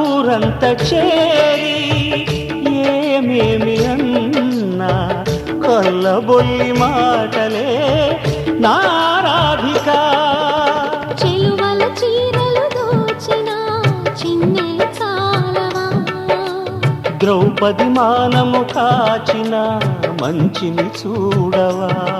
ఊరంత చేరి ఏమేమి అన్నా కొల్లబొల్లి మాటలే నారాధిక. ద్రౌపది మానము కాచిన మంచిని చూడవా?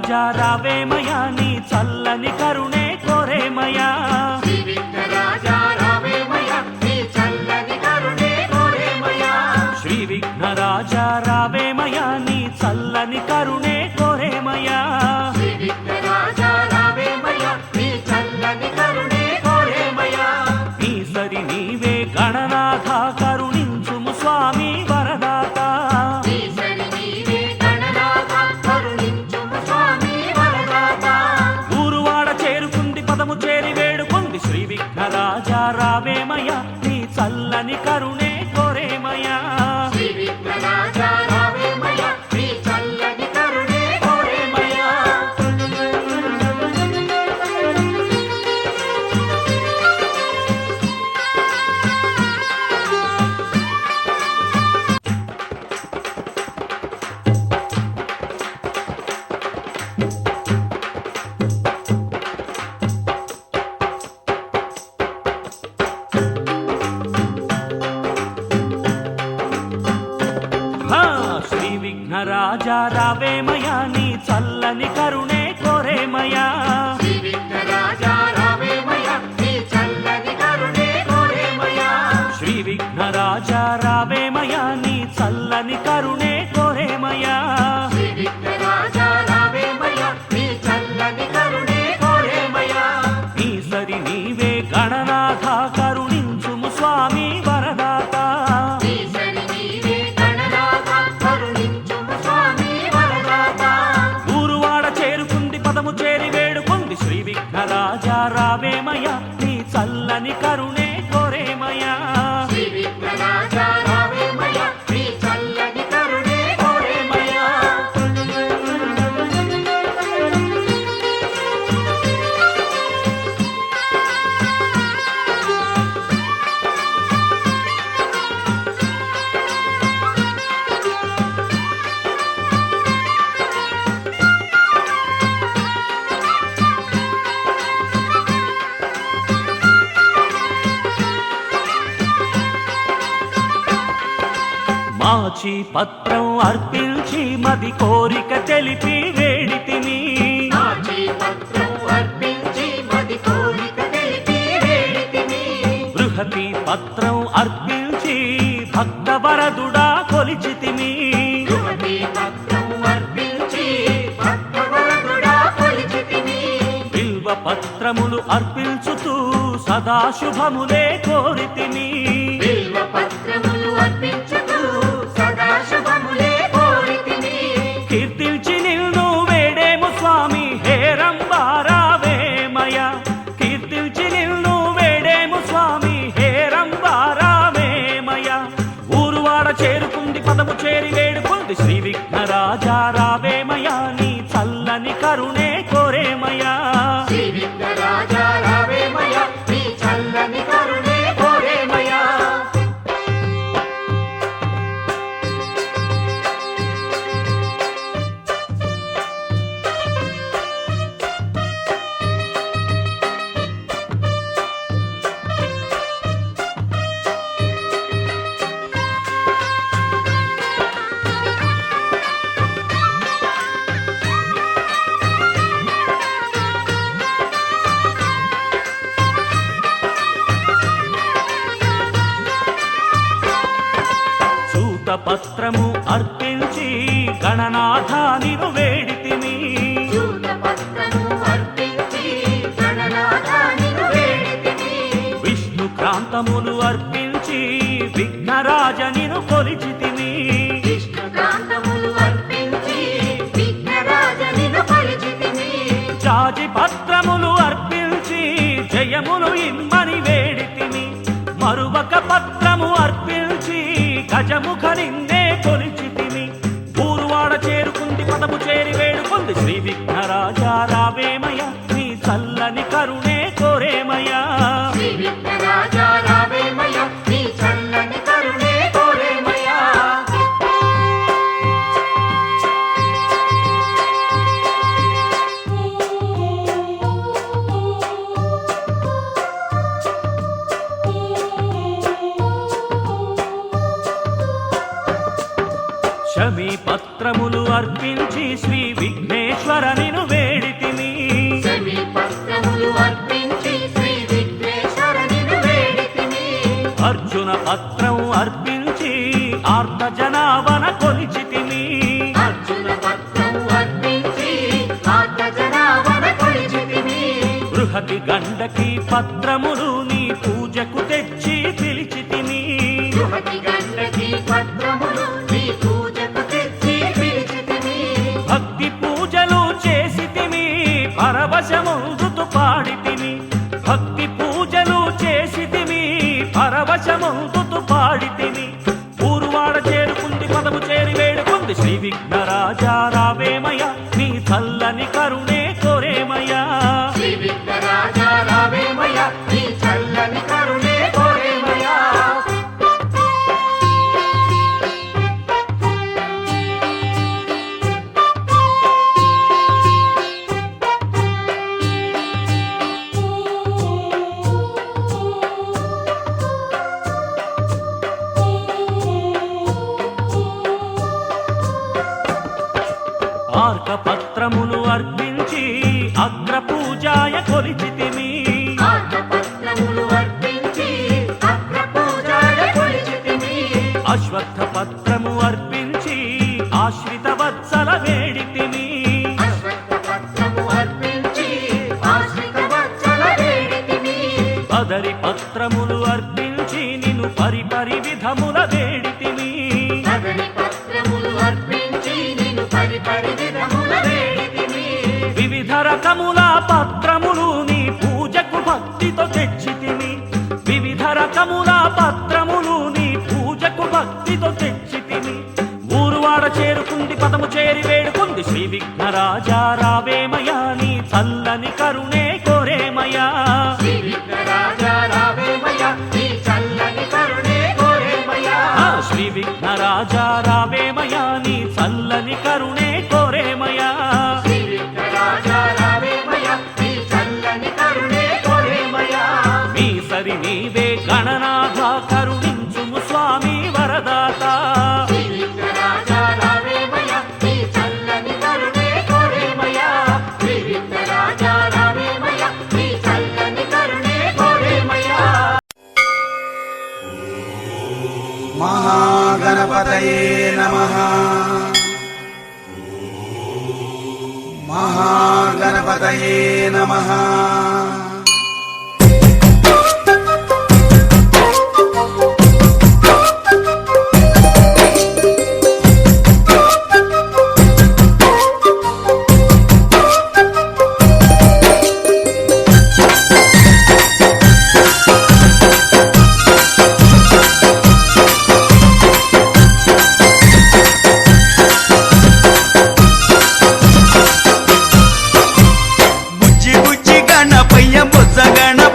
రాజా రావేమయా నీ చల్లని కరుణ. మావయ్య నీ చల్లని కరుణ పత్రములు అర్పించుతూ సదాశుభములే కోరితిని బిల్వ పత్రములు అర్పించు ప్రాంతములు అర్పించి విఘ్నరాజ నిను కొలిచితిమి. జాజి పత్రములు అర్పించి జయములు ఇమ్మని వేడితిని మరువక పత్ర నీ కరుణే కోరేమయ్యా శ్రీ కరుణే కోరేమయ్యా పత్రములు కొలిచితి పాత్రములు నీ పూజకు భక్తితో తెచ్చి తిని ఊరువాడ చేరుకుంది పదము చేరి వేడుకుంది శ్రీ విఘ్నరాజారావే महादेवाय नमः। महागणपतये नमः। சொசகன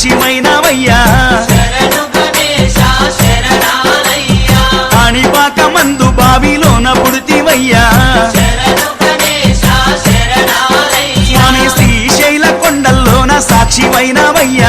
సాక్షిమైనవయ్యా. కాణిపాక మందు బావిలోన పుడితివయ్యా. స్వామి శ్రీశైల కొండల్లోన సాక్షిమైనవయ్యా.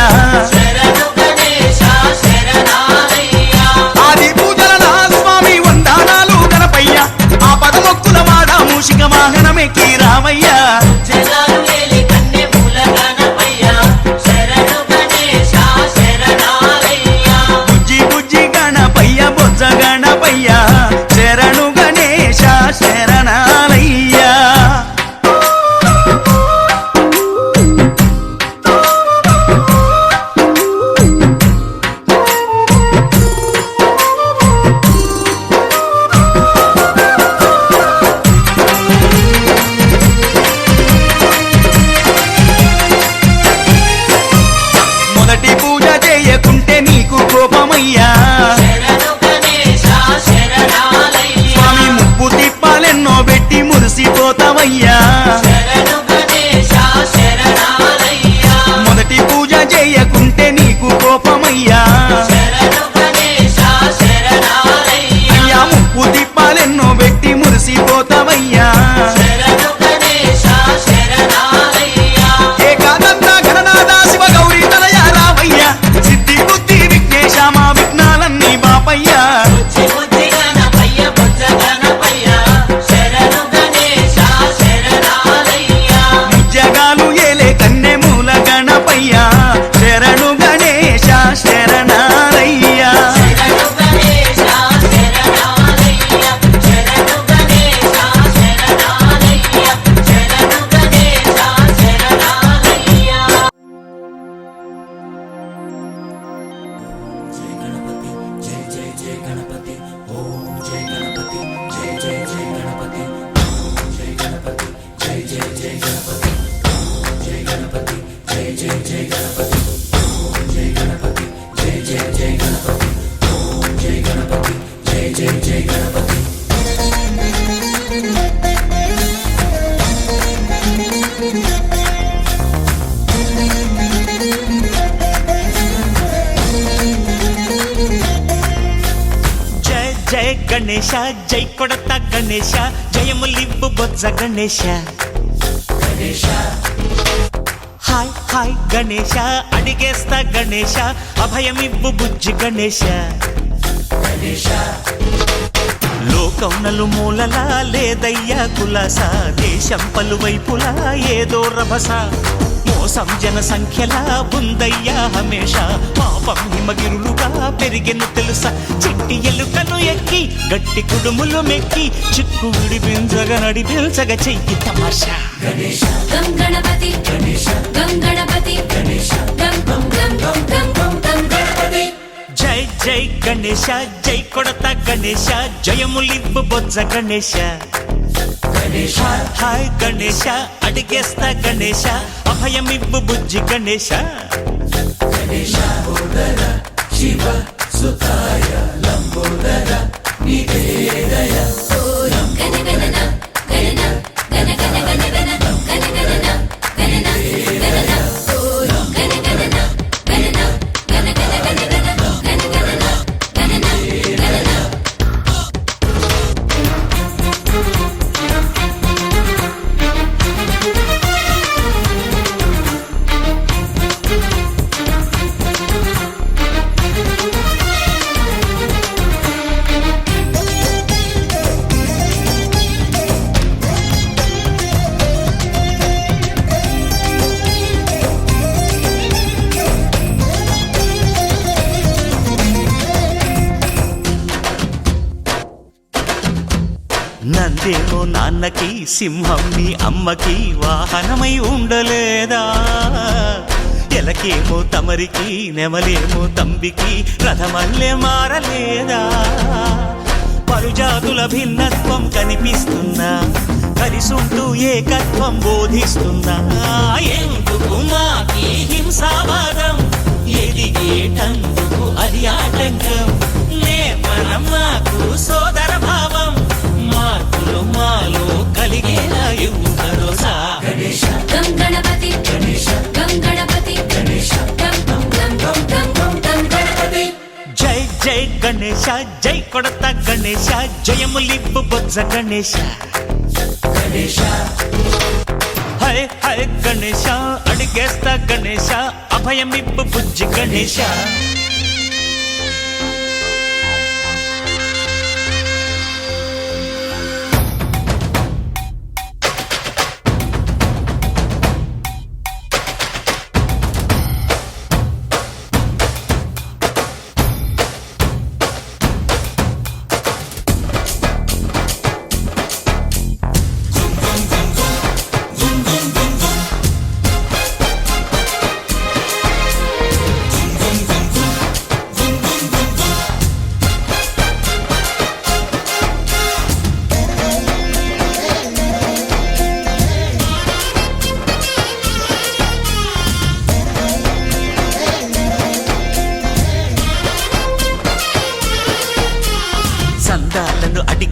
పెట్టి మురిసిపోతావయ్యా. ಗಣೇಶ ಜೈ ಕೊಡತ ಗಣೇಶ ಜಯಮುಲಿಬ್ಬು ಬೊಜ್ಜ ಗಣೇಶ ಗಣೇಶ ಹಾಯ್ ಹಾಯ್ ಗಣೇಶ ಅಡಿಗೆಸ್ತ ಗಣೇಶ ಅಭಯಮಿಬ್ಬು ಬುಜ್ಜಿ ಗಣೇಶ ಗಣೇಶ లోకౌనలు మూలలా లేదయ్యా కులాస దేశం పలువైపులా ఏదో రభస మోసం జన సంఖ్యలా ఉందయ్యా హమేష. పాపం హిమగిరులుగా పెరిగిన తెలుసా. చిట్టి ఎలుకను ఎక్కి గట్టి కుడుములు మెక్కి చిక్కు విడిపించగ నడిపించగ చెయ్యి తమాషా. జై జై గణేశ జై కొడత గణేశ జయములిబ్బు బొజ్జ గణేశ. హాయ్ గణేశ అడిగేస్తా గణేశ. అభయమివ్వు బుజ్జి గణేశ. గణేశ శివ సుతాయ లంబోదర నివేదయ సింహం నీ అమ్మకి వాహనమై ఉండలేదా? ఎలకేమో తమరికి నెమలేమో తంబికి రథమల్లే మారలేదా? పరుజాతుల భిన్నత్వం కనిపిస్తున్నా కలిసుంటూ ఏకత్వం బోధిస్తున్నా. ఎందుకు మాకి హింసావాదం? ఎదిగేటందుకు అది ఆటంకం. నేర్పడం మాకు సో జై జై గణేశ జై కొడత గణేశ జయములిప్పు బొజ్జ గణేశ హై హై గణేశ అడిగేస్తా గణేశ అభయమిప్పు బుజ్జి గణేశ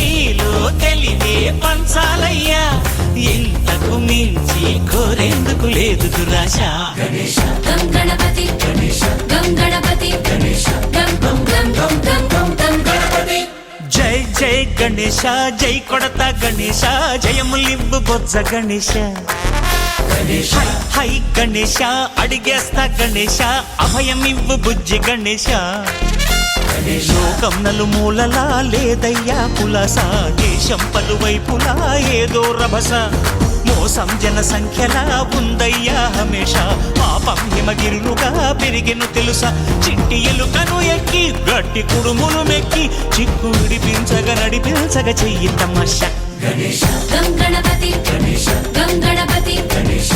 నీలో తెలివే పంచాలయ్యా. ఇంతకు మించి కోరేందుకు లేదు దురాశ. గం గణపతి. గం గణపతి. గం గం గం గం గం గం గం గణపతి. జై జై గణేశ జై కొడత గణేశ. జయములింబు బొజ్జ గణేశ. హై, హై గణేశ అడిగేస్తా గణేశ. అభయమివ్వు బుజ్జి గణేశ. లోకం నలుమూలలా లేదయ్యా పులస. దేశం పలువైపులా ఏదో రభస. మోసం జనసంఖ్యలా ఉందయ్యా హమేష. పాపం హిమగిరులుగా పెరిగెను తెలుసా. చిట్టి ఎలుకను ఎక్కి గట్టి కుడుములు మెక్కి చిక్కు విడిపించగ నడిపించగ చెయ్యి తమాష. గణేష. గం గణపతి గణేష. గం గణపతి గణేష